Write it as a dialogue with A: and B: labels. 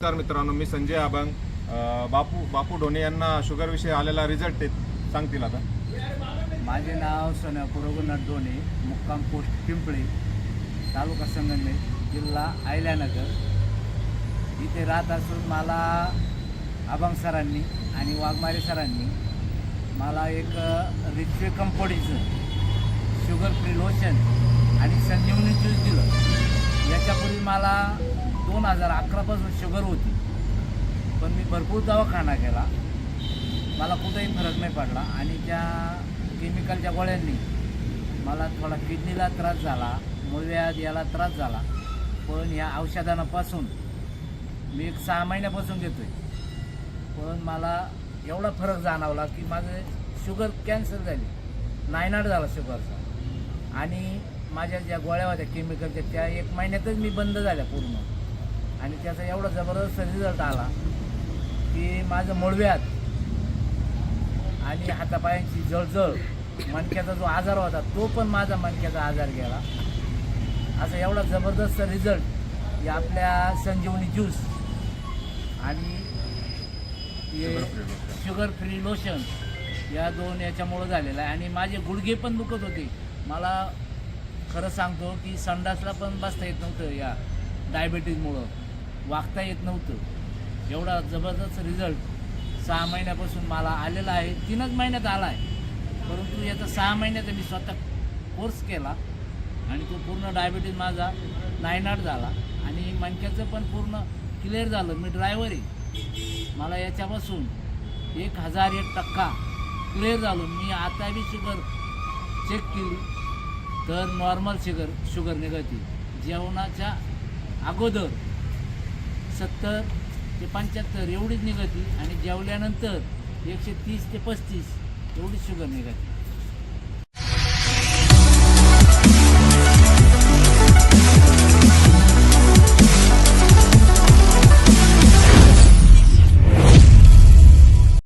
A: नमस्कार मित्रांनो मी संजय अभंग बापू बापू ढोणे यांना शुगरविषयी आलेला रिझल्ट ते सांगतील आता.
B: माझे नाव सन रघुनाथ डोणे मुक्काम पोस्ट पिंपळे तालुका संगमनेर जिल्हा आयल्यानगर इथे राहत असून मला अभंग सरांनी आणि वाघमारे सरांनी मला एक रिचवे कंपनीचं शुगर फ्री लोशन आणि संजीवनी ज्यूस दिलं. याच्यापूर्वी मला दोन हजार अकरापासून शुगर होती. पण मी भरपूर दवाखाना केला. मला कुठेही फरक नाही पडला. आणि त्या केमिकलच्या गोळ्यांनी मला थोडा किडनीला त्रास झाला मूळव्याध याला त्रास झाला. पण या औषधांपासून मी एक सहा महिन्यापासून घेतो आहे पण मला एवढा फरक जाणवला की माझं शुगर कॅन्सर झाली. नायनाट झाला शुगरचा आणि माझ्या ज्या गोळ्या होत्या केमिकलच्या त्या एक महिन्यातच मी बंद झाल्या पूर्ण. आणि त्याचा एवढा जबरदस्त रिझल्ट आला की माझं मूळव्याध आणि हातापायांची जळजळ मणक्याचा जो आजार होता तो पण माझा मणक्याचा आजार गेला. असा एवढा जबरदस्त रिझल्ट या आपल्या संजीवनी ज्यूस आणि हे शुगर फ्री लोशन या दोन याच्यामुळं झालेलं आहे. आणि माझे गुडघे पण दुखत होते. मला खरं सांगतो की संडासला पण बसता येत नव्हतं या डायबिटीजमुळं वागता येत नव्हतं. एवढा जबरदस्त रिझल्ट सहा महिन्यापासून मला आलेला आहे. तीनच महिन्यात आला आहे परंतु याचा सहा महिन्याचा मी स्वतः कोर्स केला आणि तो पूर्ण डायबिटीज माझा नायनाट झाला. आणि मणक्याचं पण पूर्ण क्लिअर झालं. मी ड्रायव्हर आहे. मला याच्यापासून एक हजार एक टक्का क्लिअर झालो. मी आता बी शुगर चेक केली. तर नॉर्मल शुगर शुगर निघते जेवणाच्या अगोदर सत्तर ते पंच्याहत्तर एवढीच निघाली आणि जेवल्यानंतर एकशे तीस ते पस्तीस एवढीच शुगर निघाली.